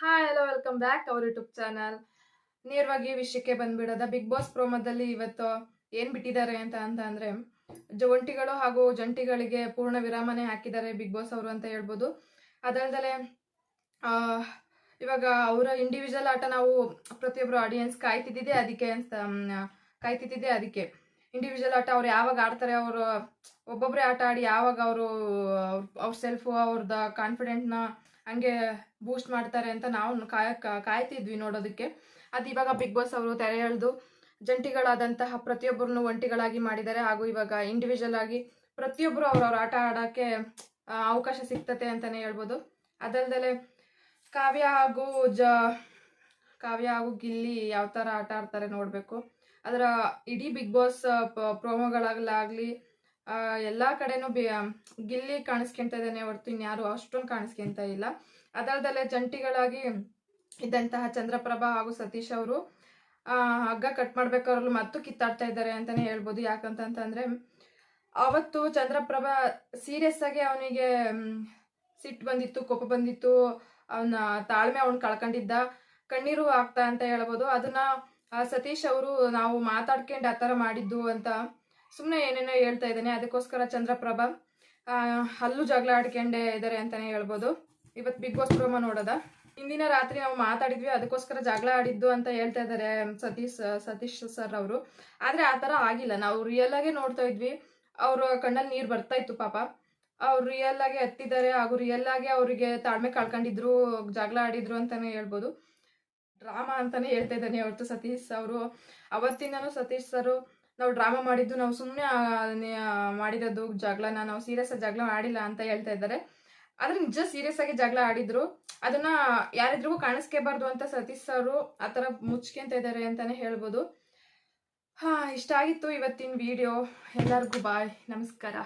Hi hello welcome back our YouTube channel ನೇರವಾಗಿ ವಿಷಯಕ್ಕೆ ಬಂದ್ಬಿಡೋದ. Big boss ಪ್ರೋಮೋದಲ್ಲಿ ಇವತ್ತು ಏನ್ ಬಿಟ್ಟಿದ್ದಾರೆ ಅಂತ ಅಂತ ಅಂದ್ರೆ ಜೊಂಟಿಗಳು ಹಾಗೂ ಜಂಟಿಗಳಿಗೆ ಪೂರ್ಣ ವಿರಾಮನೆ ಹಾಕಿದ್ದಾರೆ ಬಿಗ್ ಬಾಸ್ ಅವರು ಅಂತ ಹೇಳ್ಬೋದು. ಅದಲ್ದಲೆ ಆ, ಇವಾಗ ಅವರ ಇಂಡಿವಿಜುವಲ್ ಆಟ ನಾವು ಪ್ರತಿಯೊಬ್ಬರು ಆಡಿಯನ್ಸ್ ಕಾಯ್ತಿದ್ದಿದೆ ಅದಕ್ಕೆ ಅಂತ ಕಾಯ್ತಿದ್ದಿದೆ ಅದಕ್ಕೆ. ಇಂಡಿವಿಜುವಲ್ ಆಟ ಅವ್ರು ಯಾವಾಗ ಆಡ್ತಾರೆ, ಅವರು ಒಬ್ಬೊಬ್ಬರೇ ಆಟ ಆಡಿ ಯಾವಾಗ ಅವರು, ಅವ್ರ ಸೆಲ್ಫು ಅವ್ರದ್ದು ಕಾನ್ಫಿಡೆಂಟ್ನ ಹಂಗೆ ಬೂಸ್ಟ್ ಮಾಡ್ತಾರೆ ಅಂತ ನಾವು ಕಾಯ ಕಾಯ್ತಿದ್ವಿ ನೋಡೋದಕ್ಕೆ. ಅದು ಇವಾಗ ಬಿಗ್ ಬಾಸ್ ಅವರು ತೆರೆ ಎಳೆದು ಜಂಟಿಗಳಾದಂತಹ ಪ್ರತಿಯೊಬ್ಬರನ್ನು ಒಂಟಿಗಳಾಗಿ ಮಾಡಿದ್ದಾರೆ. ಹಾಗೂ ಇವಾಗ ಇಂಡಿವಿಜುವಲ್ ಆಗಿ ಪ್ರತಿಯೊಬ್ಬರು ಅವ್ರವ್ರ ಆಟ ಆಡೋಕ್ಕೆ ಅವಕಾಶ ಸಿಗ್ತತೆ ಅಂತಲೇ ಹೇಳ್ಬೋದು. ಅದಲ್ದಲೆ ಕಾವ್ಯ ಹಾಗೂ ಜ ಕಾವ್ಯ ಹಾಗೂ ಗಿಲ್ಲಿ ಯಾವ ಥರ ಆಟ ಆಡ್ತಾರೆ ನೋಡಬೇಕು. ಅದರ ಇಡೀ ಬಿಗ್ ಬಾಸ್ ಪ್ರೋಮೋಗಳಾಗಲಾಗಲಿ ಎಲ್ಲ ಕಡೆನೂ ಬಿ ಗಿಲ್ಲಿ ಕಾಣಿಸ್ಕೊಂತ ಇದ್ದಾನೆ ಹೊರತು ಇನ್ಯಾರು ಅಷ್ಟೊಂದು ಕಾಣಿಸ್ಕೊಂತ ಇಲ್ಲ. ಅದಲ್ದಲೆ ಜಂಟಿಗಳಾಗಿ ಇದ್ದಂತಹ ಚಂದ್ರಪ್ರಭಾ ಹಾಗೂ ಸತೀಶ್ ಅವರು ಹಗ್ಗ ಕಟ್ ಮಾಡ್ಬೇಕಾದ್ರಲ್ಲೂ ಮತ್ತು ಕಿತ್ತಾಡ್ತಾ ಇದ್ದಾರೆ ಅಂತಲೇ ಹೇಳ್ಬೋದು. ಯಾಕಂತಂತಂದ್ರೆ, ಅವತ್ತು ಚಂದ್ರಪ್ರಭಾ ಸೀರಿಯಸ್ ಆಗಿ ಅವನಿಗೆ ಸಿಟ್ಟು ಬಂದಿತ್ತು, ಕೋಪ ಬಂದಿತ್ತು, ಅವನ ತಾಳ್ಮೆ ಅವನು ಕಳ್ಕೊಂಡಿದ್ದ. ಕಣ್ಣೀರು ಆಗ್ತಾ ಅಂತ ಹೇಳ್ಬೋದು. ಅದನ್ನ ಸತೀಶ್ ಅವರು ನಾವು ಮಾತಾಡ್ಕೊಂಡು ಆ ಥರ ಮಾಡಿದ್ದು ಅಂತ ಸುಮ್ಮನೆ ಏನೇನೋ ಹೇಳ್ತಾ ಇದ್ದಾನೆ. ಅದಕ್ಕೋಸ್ಕರ ಚಂದ್ರಪ್ರಭಾ ಹಲ್ಲು ಜಗಳ ಆಡ್ಕೊಂಡೇ ಇದ್ದಾರೆ ಅಂತಾನೆ ಹೇಳ್ಬೋದು. ಇವತ್ತು ಬಿಗ್ ಬಾಸ್ ಪ್ರೋಮ ನೋಡೋದ? ಹಿಂದಿನ ರಾತ್ರಿ ನಾವು ಮಾತಾಡಿದ್ವಿ, ಅದಕ್ಕೋಸ್ಕರ ಜಗಳ ಆಡಿದ್ದು ಅಂತ ಹೇಳ್ತಾ ಇದ್ದಾರೆ ಸತೀಶ್ ಸತೀಶ್ ಸರ್ ಅವರು. ಆದ್ರೆ ಆ ಥರ ಆಗಿಲ್ಲ. ನಾವು ರಿಯಲ್ ನೋಡ್ತಾ ಇದ್ವಿ. ಅವ್ರ ಕಣ್ಣಲ್ಲಿ ನೀರು ಬರ್ತಾ ಇತ್ತು ಪಾಪ. ಅವ್ರು ರಿಯಲ್ ಆಗಿ ಹತ್ತಿದ್ದಾರೆ ಹಾಗೂ ರಿಯಲ್ ಅವರಿಗೆ ತಾಳ್ಮೆ ಕಳ್ಕೊಂಡಿದ್ರು, ಜಗಳ ಆಡಿದ್ರು ಅಂತಾನೆ ಹೇಳ್ಬೋದು. ಡ್ರಾಮಾ ಅಂತಾನೆ ಹೇಳ್ತಾ ಇದ್ದಾನೆ ಅವತ್ತು ಸತೀಶ್ ಅವರು. ಅವತ್ತಿಂದನೂ ಸತೀಶ್ ಸರ್ ನಾವು ಡ್ರಾಮಾ ಮಾಡಿದ್ದು, ನಾವು ಸುಮ್ಮನೆ ಮಾಡಿರೋದು ಜಗಳನ, ನಾವು ಸೀರಿಯಸ್ ಆಗಿ ಜಗಳ ಆಡಿಲ್ಲ ಅಂತ ಹೇಳ್ತಾ ಇದ್ದಾರೆ. ಆದ್ರೆ ನಿಜ ಸೀರಿಯಸ್ ಆಗಿ ಜಗಳ ಆಡಿದ್ರು. ಅದನ್ನ ಯಾರಿದ್ರಿಗೂ ಕಾಣಿಸ್ಕೋಬಾರ್ದು ಅಂತ ಸತೀಶ್ ಅವರು ಆ ಥರ ಮುಚ್ಕೊಂತ ಇದ್ದಾರೆ ಅಂತಾನೆ ಹೇಳ್ಬೋದು. ಹಾ, ಇಷ್ಟ ಆಗಿತ್ತು ಇವತ್ತಿನ ವಿಡಿಯೋ ಎಲ್ಲರಿಗೂ ಬಾಯ್ ನಮಸ್ಕಾರ.